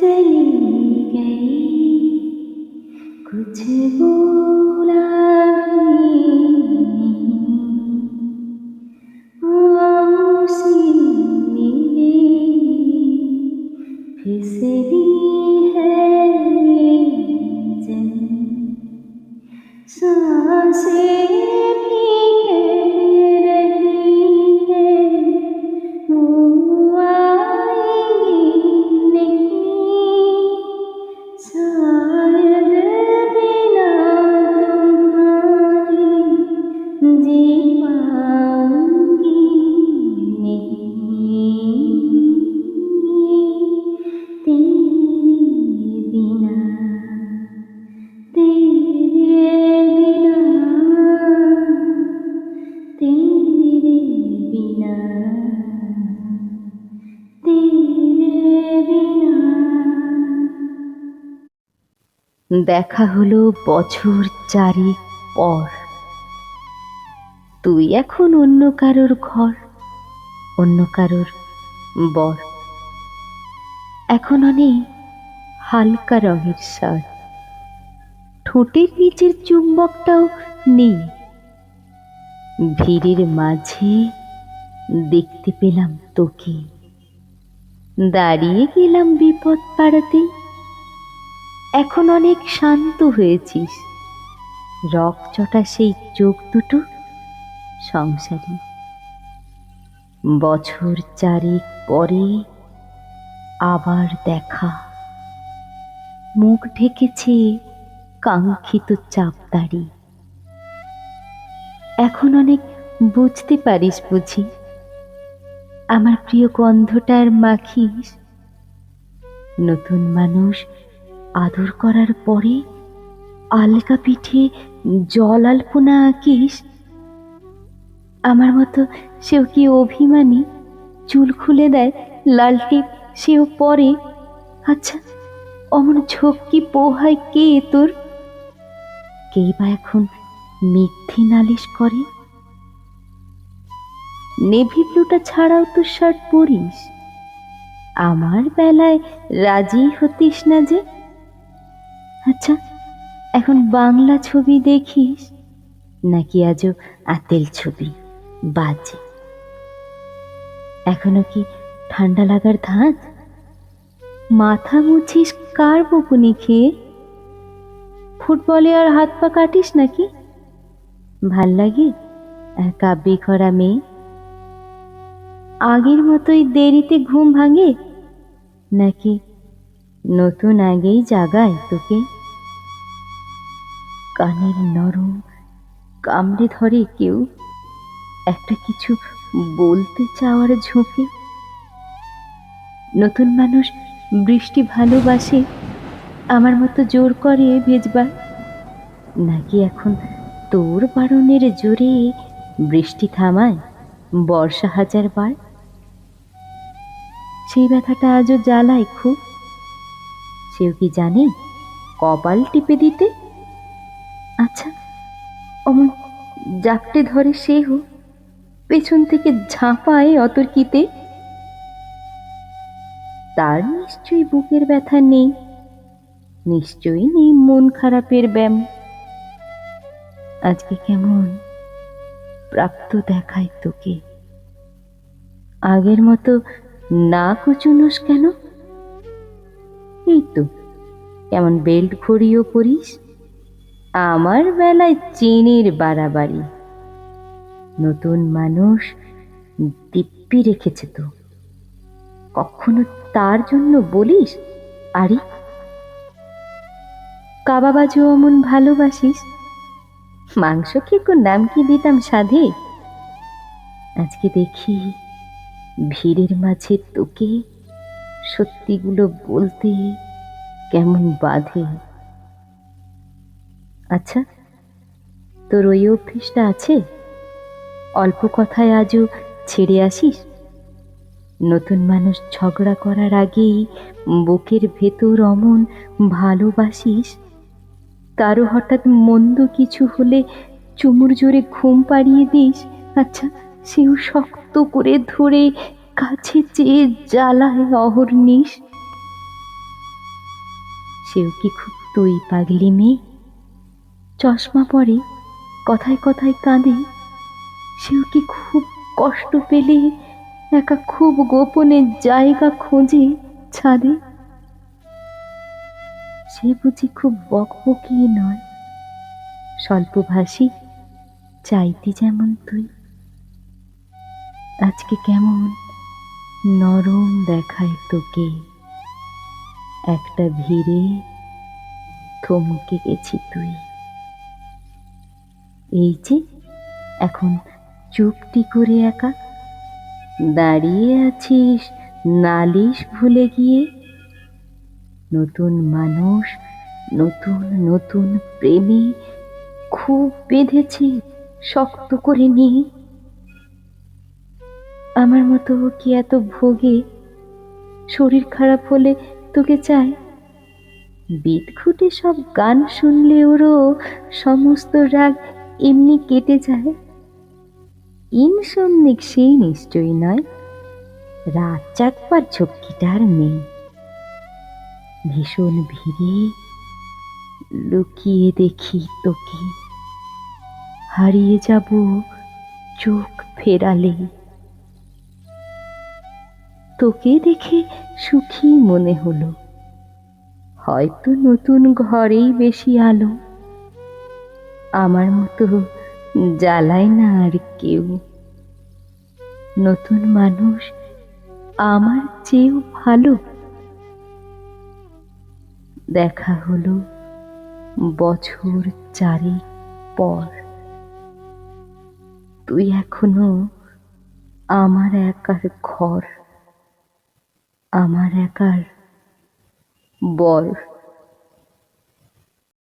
चली गई कुछ बोला দেখা হলো বছর চারিক পর। তুই এখন অন্য কারোর ঘর, অন্য কারোর বর। এখন অনেক হালকা রঙের শার্ট ঠোঁটের নিচের চুম্বকটাও নেই ভিড়ের মাঝে দেখতে পেলাম তোকে। দাঁড়িয়ে গেলাম বিপদ পাড়াতেই এখন অনেক শান্ত হয়েছিস। রকচটা সেই চোখ দুটো সংসারী। বছর চারেক পরে আবার দেখা। মুখ ঢেকেছে কাঙ্ক্ষিত চাপদাড়ি এখন অনেক বুঝতে পারিস বুঝি। আমার প্রিয় গন্ধটার মাখিস। নতুন মানুষ আদর করার পরে আলকা পিঠে জল আলপনা আঁকিস আমার মতো সেও কি অভিমানী? চুল খুলে দেয় লাল টিপ সেও পরে আচ্ছা অমন ঝক্কি পোহায় কে তোর? কে বা এখন মিথ্যে নালিশ করে? নেভি ব্লুটা ছাড়াও তো শার্ট পরিস। আমার বেলায় রাজি হতিস না যে আচ্ছা এখন বাংলা ছবি দেখিস নাকি আজও আতেল ছবি? বাজে। এখনও কি ঠান্ডা লাগার ধাঁচ? মাথা মুছিস কার বকুনি খেয়ে? ফুটবলে আর হাত পা কাটিস নাকি? ভালো লাগে কাব্যি খরা মেয়ে? আগের মতোই দেরিতে ঘুম ভাঙে? নাকি নতুন আগেই জাগায় তোকে? কানের নরম কামড়ে ধরে কেউ একটা কিছু বলতে চাওয়ার ঝুঁকে? নতুন মানুষ বৃষ্টি ভালোবাসে, আমার মতো জোর করে ভেজবার? নাকি এখন তোর বারণের জোরে বৃষ্টি থামায় বর্ষা হাজার বার? সেই ব্যথাটা আজও জ্বালায় খুব। সেও কি জানে কপাল টিপে দিতে আচ্ছা অমন জাপটে ধরে সে হোক পেছন থেকে ঝাঁপায় অতর্কিতে। তার নিশ্চয়ই বুকের ব্যথা নেই, নিশ্চয়ই নেই মন খারাপের ব্যায়াম। আজকে কেমন প্রাপ্ত দেখায় তোকে। আগের মতো না কুচুনোস কেন? এই তো, কেমন বেল্ট ঘড়িও পরিস। আমার বেলায় চেনের বাড়াবাড়ি। নতুন মানুষ দিব্যি রেখেছে তো। কখনো তার জন্য বলিস, আরে? কাবাবাজও অমন ভালোবাসিস? মাংস খেকো নাম কি দিতাম সাধে? আজকে দেখি ভিড়ের মাঝে তোকে সত্যিগুলো বলতে কেমন বাধে। আচ্ছা তোর ওই অভ্যেসটা আছে? অল্প কথায় আজও ছেড়ে আসিস? নতুন মানুষ ঝগড়া করার আগেই বুকের ভেতর অমন ভালোবাসিস? কারও হঠাৎ মন্দ কিছু হলে চুমুর জোরে ঘুম পাড়িয়ে দিস? আচ্ছা সেও শক্ত করে ধরে কাছে চেয়ে জ্বালায় অহর্নিশ সেও কি খুব তুই পাগলি মেয়ে? চশমা পরে কথায় কথায় কাঁদে। সেও কি খুব কষ্ট পেলে একা খুব গোপনে জায়গা খোঁজে ছাদে? সে বুঝি খুব বকবকি নয়। স্বল্পভাষী, চাইতি যেমন তুই। আজকে কেমন নরম দেখায় তোকে। একটা ভিড়ে থমকে গেছি তুই। এই যে, এখন চুপটি করে একা দাঁড়িয়ে আছিস, নালিশ ভুলে গিয়ে। নতুন মানুষ, নতুন নতুন প্রেমে খুব বেঁধেছি, শক্ত করে নিয়ে। আমার মতো কি এত ভোগে? শরীর খারাপ হলে তোকে চায় বিদ ঘুটে সব গান শুনলে ওরও সমস্ত রাগ এমনি কেটে যায়। ইনসন্নিক সেই নিশ্চয়ই নয়। রাত চাকবার ঝক্কিটার নেই ভীষণ ভিড়ে লুকিয়ে দেখি তোকে। হারিয়ে যাব চোখ ফেরালে। তোকে দেখে সুখী মনে হলো। হয়তো নতুন ঘরেই বেশি আলো। আমার মতো জ্বালায় না আর কেউ। নতুন মানুষ আমার চেয়েও ভালো। দেখা হলো বছর চারেক পর। তুই এখনও আমার একার ঘর, আমার একার বর।